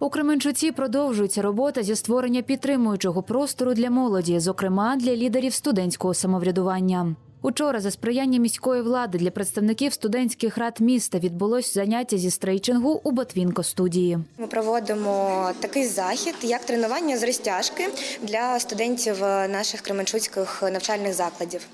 У Кременчуці продовжується робота зі створення підтримуючого простору для молоді, зокрема для лідерів студентського самоврядування. Учора за сприяння міської влади для представників студентських рад міста відбулось заняття зі стрейчингу у Ботвінко студії. Ми проводимо такий захід, як тренування з розтяжки для студентів наших кременчуцьких навчальних закладів.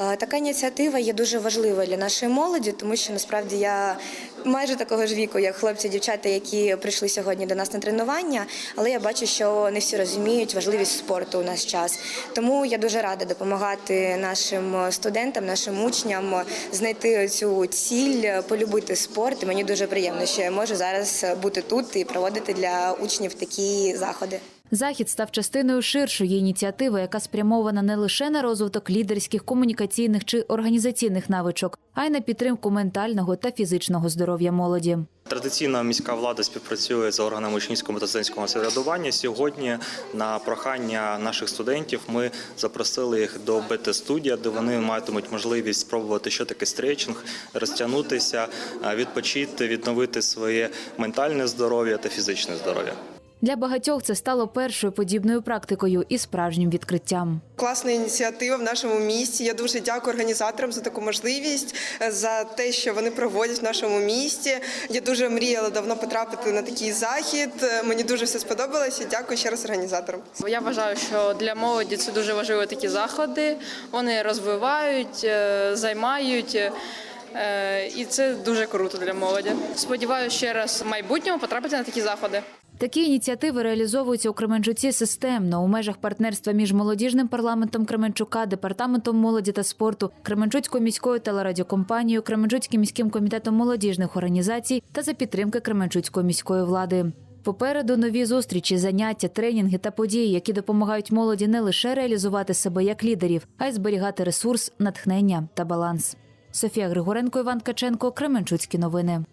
Е, Така ініціатива є дуже важливою для нашої молоді, тому що насправді я майже такого ж віку, як хлопці, дівчата, які прийшли сьогодні до нас на тренування, але я бачу, що не всі розуміють важливість спорту у наш час. Тому я дуже рада допомагати нашим студентам, нашим учням знайти цю ціль, полюбити спорт. І мені дуже приємно, що я можу зараз бути тут і проводити для учнів такі заходи. Захід став частиною ширшої ініціативи, яка спрямована не лише на розвиток лідерських, комунікаційних чи організаційних навичок, а й на підтримку ментального та фізичного здоров'я молоді. Традиційно міська влада співпрацює з органами учнівського та студентського самоврядування. Сьогодні на прохання наших студентів ми запросили їх до БТ-студія, де вони матимуть можливість спробувати, що таке стрейчинг, розтягнутися, відпочити, відновити своє ментальне здоров'я та фізичне здоров'я. Для багатьох це стало першою подібною практикою і справжнім відкриттям. Класна ініціатива в нашому місті. Я дуже дякую організаторам за таку можливість, е, за те, що вони проводять в нашому місті. Я дуже мріяла давно потрапити на такий захід. Е, Мені дуже все сподобалося. Дякую ще раз організаторам. Я вважаю, що для молоді це дуже важливі такі заходи. Вони розвивають, е, займають. І це дуже круто для молоді. Сподіваюся, ще раз в майбутньому потрапити на такі заходи. Такі ініціативи реалізовуються у Кременчуці системно у межах партнерства між молодіжним парламентом Кременчука, департаментом молоді та спорту, Кременчуцькою міською телерадіокомпанією, Кременчуцьким міським комітетом молодіжних організацій та за підтримки Кременчуцької міської влади. Попереду нові зустрічі, заняття, тренінги та події, які допомагають молоді не лише реалізувати себе як лідерів, а й зберігати ресурс, натхнення та баланс. Софія Григоренко, Іван Ткаченко, Кременчуцькі новини.